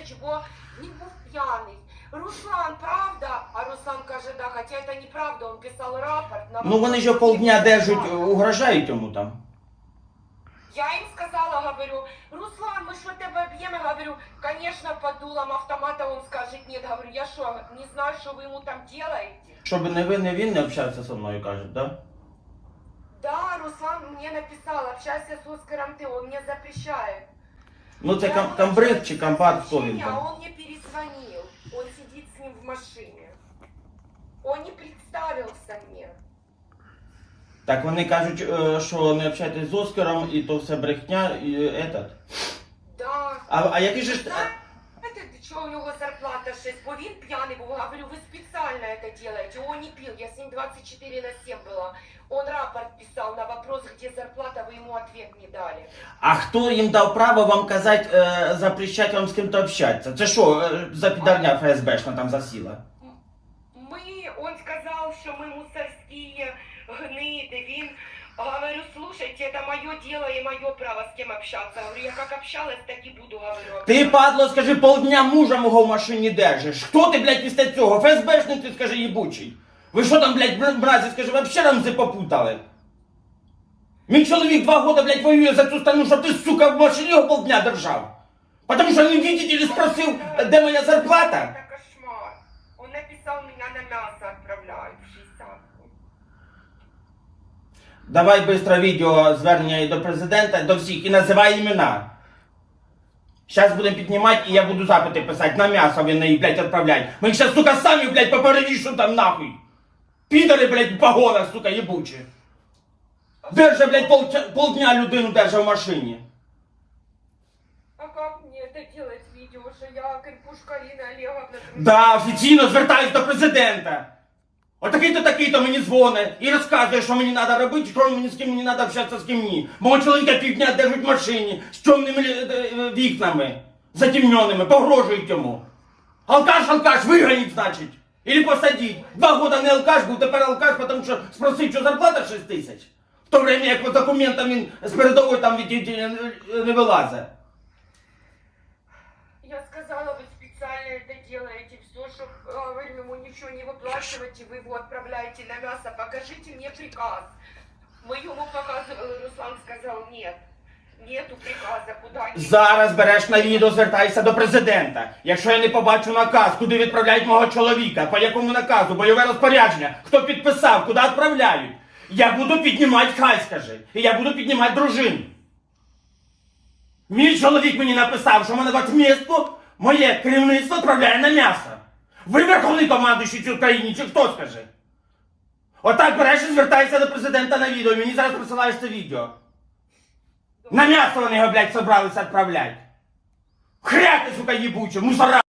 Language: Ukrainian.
тисяч, бо він був п'яний. Руслан, правда? А Руслан каже, да, хоча це неправда, він писав рапорт. на Ну вони ж його полдня держать, угрожають йому там. Я им сказала, говорю, Руслан, мы что тебя бьем? Я говорю, конечно, под дулом автомата он скажет нет. Говорю, я что, не знаю, что вы ему там делаете? Щоб не ви, не він не общався зі мною, кажуть, да? Да, Руслан мне написал, общайся с Оскаром ты, он мне запрещает. Ну це Я кам, ему камбриг начала чи писать кампат, хто він сообщение, А там. он мне перезвонил. Он сидит с ним в машине. Он не представился мне. Так вони кажуть, е, що не общайтесь з Оскаром, і то все брехня, і этот. Да. А, а який же ж. Знаете, что у него зарплата 6? Бо він пьяный был. Говорю, вы специально это делаете. Он не пил. Я с ним 24 на 7 была. Он рапорт писал на вопрос, где зарплата, вы ему ответ не дали. А хто їм дав право вам казати, е, запрещати вам з ким-то общатися? Це що, е, за підарня ФСБшна там засіла? Мы, он сказал, что мы мусорские гниды. Він, говорю, слушайте, это мое дело и мое право с кем общаться. Говорю, я как общалась, так и буду, говорю. Ти, падло, скажи, полдня мужа мого в машині держиш. Хто ти, блядь, після цього? ФСБшник ти, скажи, їбучий. Ви що там, блядь, бр- бразі, скажи, вообще рамзи попутали? Мій чоловік два года, блядь, воює за цю страну, щоб ти, сука, в машині його полдня держав. Потому що він видите спросив, де моя зарплата. Это кошмар. Он написал, меня на мясо Давай быстро відео звернення і до президента, до всіх, і називай імена. Зараз будемо піднімати, і я буду запити писати на м'ясо він її, блядь, відправляють. Ми їх зараз, сука, самі, блядь, поперевішу там нахуй. Підори, блядь, в погонах, сука, єбучі. Держа, блядь, пол, полдня людину держа в машині. А как мне это делать видео, что я Карпушка Алина Олеговна? Да, офіційно звертаюсь до президента. Отакий-то такий-то мені дзвонить і розказує, що мені треба робити, що мені з ким мені треба общатися, з ким ні. Мого чоловіка півдня держать в машині з чорними е, е, вікнами, затемненими, погрожують йому. Алкаш, алкаш, вигоніть, значить. Или посадіть. Два года не алкаш був, тепер алкаш, тому що спросив, що зарплата 6 тисяч. В то время, як по документам він з передової там від, від- не вилазить. Я сказала, вы специально это делаете, все, что говорю ему ничего не выплачивайте, вы его отправляете на мясо, покажите мне приказ. Мы ему показывали, Руслан сказал, нет, нету приказа, куда не... Зараз береш на відео, звертайся до президента. Якщо я не побачу наказ, куди відправляють мого чоловіка, по якому наказу, бойове розпорядження, хто підписав, куди відправляють, я буду піднімати, хай скажи. І я буду піднімати дружину. Мій чоловік мені написав, що мене в отмістку моє керівництво відправляє на м'ясо. Ви верховний командуючий цю Україні, чи хто скаже? Отак береш і звертаєшся до президента на відео. Мені зараз присилаєш це відео. На м'ясо вони його, блядь, собралися відправлять. Хряти, сука, їбуче, мусора.